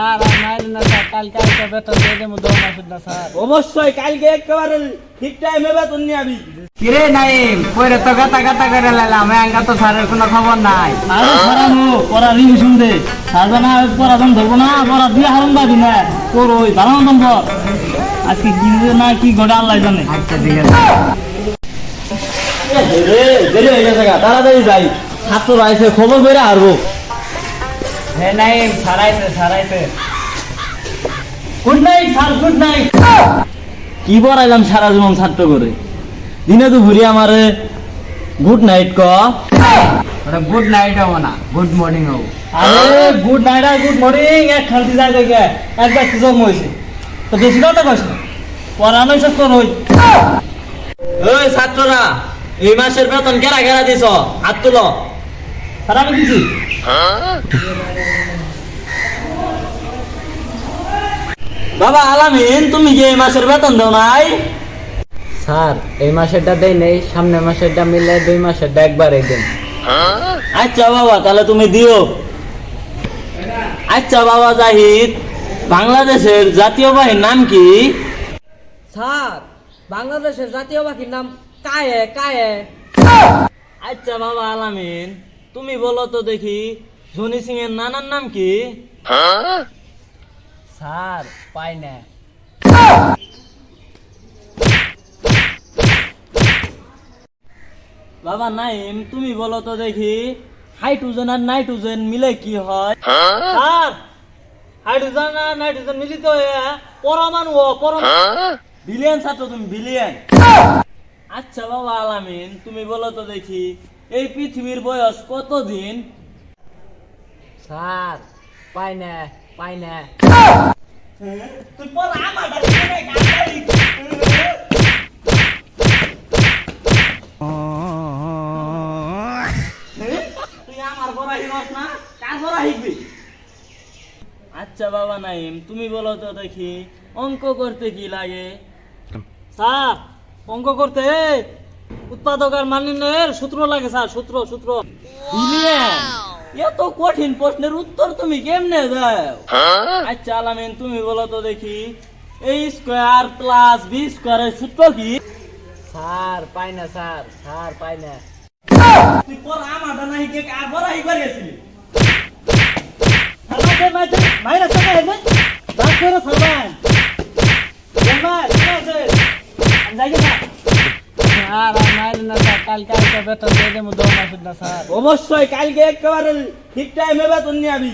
Sir আর নাইলে না sir কালকে আইসা বেতন দিয়ে দেবো দশ মাসের না স্যার। অবশ্যই কালকে একেবারে ঠিক টাইমে বেতন নিয়ে আবি কিরে নাইম কইরে তো গাতা গাতা করে লাইলাম এঙ্গা তো স্যারের কোনো খবর নাই। আরে পড়ানো পড়া রিভিশন দে। সাজা না পড়া দাম ধরবো না পড়া দিয়ে দাবি না। তোর ওই দাঁড়ানো নম্বর আজকে কি না কি ঘটে আল্লাহ জানে। আচ্ছা ঠিক আছে। তাড়াতাড়ি যাই। ছাত্র খবর করে হারবো। Good night sir good night কি পড়াইলাম সারা জীবন ছাত্র করে? দিনে তো ঘুরি আমারে গুড নাইট ক। ওটা গুড নাইট হব না গুড মর্নিং হব। আরে গুড নাইট আর গুড মর্নিং এক খালতি যায় দেখে একবার জন্ম হয়েছে। তো বেশি কথা কইস পড়ানো সব তোর ওই ওই ছাত্ররা এই মাসের বেতন কেরা কেরা দিছ? হাত তুলো। স্যার আমি দিছি। বাবা আলামিন তুমি কি এই মাসের বেতন দাও নাই? স্যার এই মাসেরটা দেই নেই সামনের মাসেরটা মিলে দুই মাসেরটা একবারে দিন। আচ্ছা বাবা তাহলে তুমি দিও। আচ্ছা বাবা জাহিদ বাংলাদেশের জাতীয় বাহিনীর নাম কি? স্যার বাংলাদেশের জাতীয় পাখির নাম কায়ে কায়ে। আচ্ছা বাবা আলামিন। তুমি বলো তো দেখি জনি সিং এর নানার নাম কি? স্যার, পাই না। বাবা নাইম, তুমি বলো তো দেখি হাইড্রোজেন আর নাইট্রোজেন মিলে কি হয়? স্যার, হাইড্রোজেন আর নাইট্রোজেন মিলিত হয়ে পরমাণু পরমাণু বিলিয়ন ছাত্র তুমি, বিলিয়ন। আচ্ছা বাবা আলামিন, তুমি বলো তো দেখি এই পৃথিবীর বয়স কত দিন স্যার পাই না পাই না। তুই পড়া আমার তুই আমার হিরস না? কার পড়া শিখবি আচ্ছা বাবা নাইম তুমি বলো তো দেখি অঙ্ক করতে কি লাগে? স্যার অঙ্ক করতে উৎপাদক আর মালিন্যের সূত্র লাগে স্যার সূত্র সূত্র। এত কঠিন প্রশ্নের উত্তর তুমি কেমনে দাও? আচ্ছা আলামিন তুমি বলো তো দেখি এই স্কোয়ার প্লাস বি স্কোয়ারের সূত্র কি? স্যার পাই না স্যার স্যার পাই না। তুই পর আমারটা নাই কে কার বড় হিবার গেছিলি সালাতে মাইরা সাথে হেবে দাস করে সালমান জামাল ঠিক আছে? আমি যাই না স্যার, আর না স্যার, কালকে আইসা বেতন দিয়ে না স্যার। অবশ্যই, কালকে একেবারে ঠিক টাইমে বেতন নিয়ে আবি